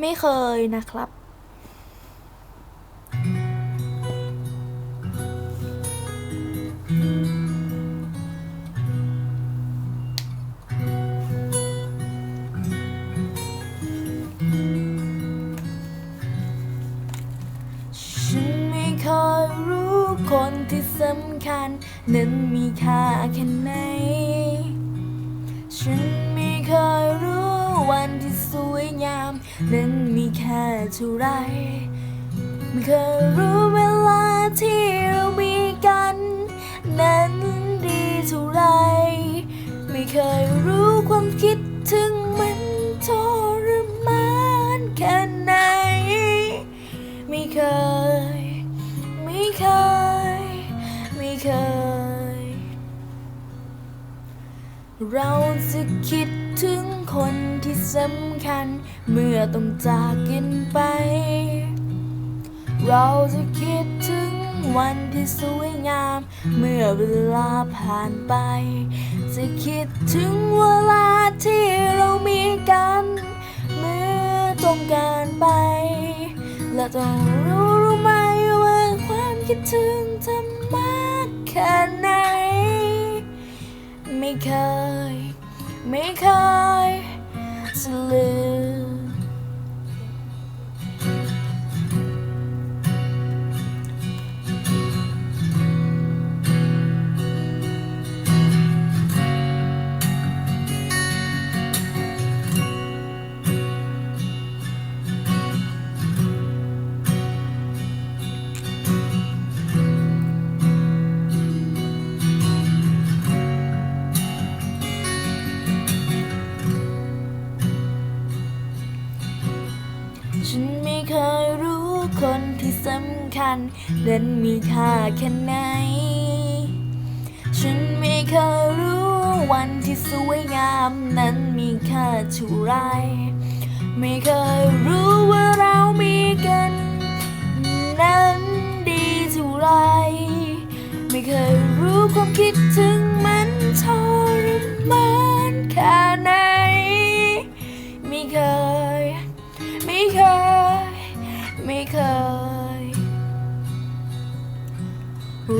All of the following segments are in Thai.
ไม่เคยนะครับ ฉันไม่เคยรู้คนที่สำคัญ นั้นมีค่าแค่ไหนฉัน นั้นมีแค่เท่าไรไม่เคยรู้เวลาที่เรามีกัน นั้นดีเท่าไร ไม่เคยรู้ความคิดถึงมันทรมานแค่ไหน ไม่เคย ไม่เคย ไม่เคย เราจะคิดถึงคนที่สำคัญ เมื่อต้องจากกันไป เราจะคิดถึงวันที่สวยงาม เมื่อเวลาผ่านไป จะคิดถึงเวลาที่เรามีกัน เมื่อต้องการไป และต้องรู้รู้ไหมว่าความคิดถึงจะมากแค่ไหนไม่เคย ไม่เคยจะลืม ฉันไม่เคยรู้คนที่สำคัญนั้นมีค่าแค่ไหน ฉันไม่เคยรู้วันที่สวยงามนั้นมีค่าเท่าไร ไม่เคยรู้ว่าเรามีกัน นั้นดีเท่าไร ไม่เคยรู้ความคิดถึงมันทรมานแค่ เคย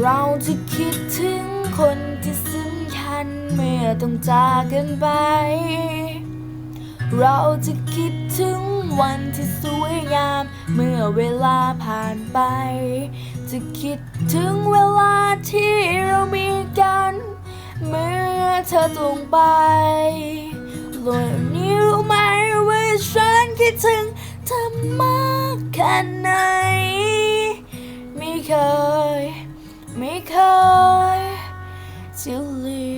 เราจะคิดถึงคนที่สำคัญเมื่อต้องจากกันไป เราจะคิดถึงวันที่สวยงาม เมื่อเวลาผ่านไป จะคิดถึงเวลาที่เรามีกัน เมื่อเธอตรงไปวันนี้รู้ไหมว่าฉันคิดถึงเธอมาก ค่ไหน ไม่เคย ไม่เคยจะลืม